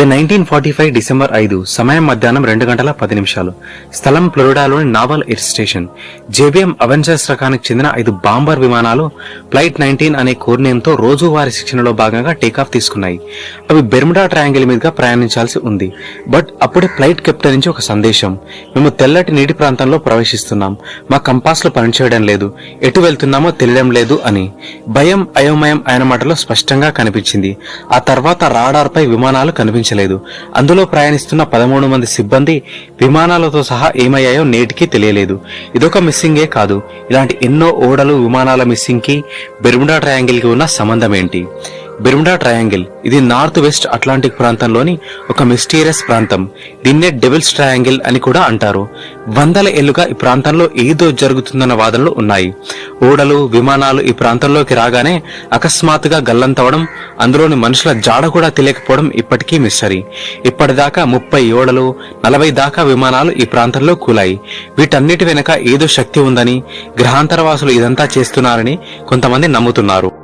The nineteen forty five December ఐదు సమయం మధ్యాహ్నం రెండు గంటల పది నిమిషాలు. స్థలం ఫ్లోరిడాలోని naval air station. JBM avengers రకానికి చెందిన ఐదు బాంబర్ విమానాలు ఫ్లైట్ నైన్టీన్ అనే కోర్నియంతో రోజువారీ శిక్షణలో భాగంగా టేకాఫ్ తీసుకున్నాయి. అవి బెర్ముడా ట్రయాంగిల్ మీదుగా ప్రయాణించాల్సి ఉంది. బట్ అప్పుడే ఫ్లైట్ కెప్టెన్ నుంచి ఒక సందేశం. మేము తెల్లటి నీటి ప్రాంతంలో ప్రవేశిస్తున్నాం. మా కంపాస్లు పనిచేయడం లేదు. ఎటు వెళ్తున్నామో తెలియడం లేదు అని. భయం అయోమయం ఆయన మాటలో స్పష్టంగా కనిపించింది. ఆ తర్వాత రాడార్ పై విమానాలు కనిపించలేదు అందులో ప్రయాణిస్తున్న పదమూడు మంది సిబ్బంది విమానాలతో సహా ఏమయ్యాయో నేటికీ తెలియలేదు. ఇదొక మిస్సింగే కాదు. ఇలాంటి ఎన్నో ఓడలు విమానాల మిస్సింగ్కి బెర్ముడా ట్రయాంగిల్కి ఉన్న సంబంధం ఏంటి బెర్ముడా ట్రయాంగిల్ ఇది నార్త్ వెస్ట్ అట్లాంటిక్ ప్రాంతంలోని ఒక మిస్టీరియస్ ప్రాంతం. దీన్నే డెవిల్స్ ట్రయాంగిల్ అని కూడా అంటారు. వందల ఏళ్ళుగా ఈ ప్రాంతంలో ఏదో జరుగుతుందన్న వాదనలు ఉన్నాయి. ఓడలు విమానాలు ఈ ప్రాంతంలోకి రాగానే అకస్మాత్తుగా గల్లంతవడం అందులోని మనుషుల జాడ కూడా తెలియకపోవడం ఇప్పటికీ మిస్టరీ ఇప్పటిదాకా ముప్పై ఓడలు నలభై దాకా విమానాలు ఈ ప్రాంతంలో కూలాయి. వీటన్నిటి వెనుక ఏదో శక్తి ఉందని గ్రహాంతరవాసులు ఇదంతా చేస్తున్నారని కొంతమంది నమ్ముతున్నారు.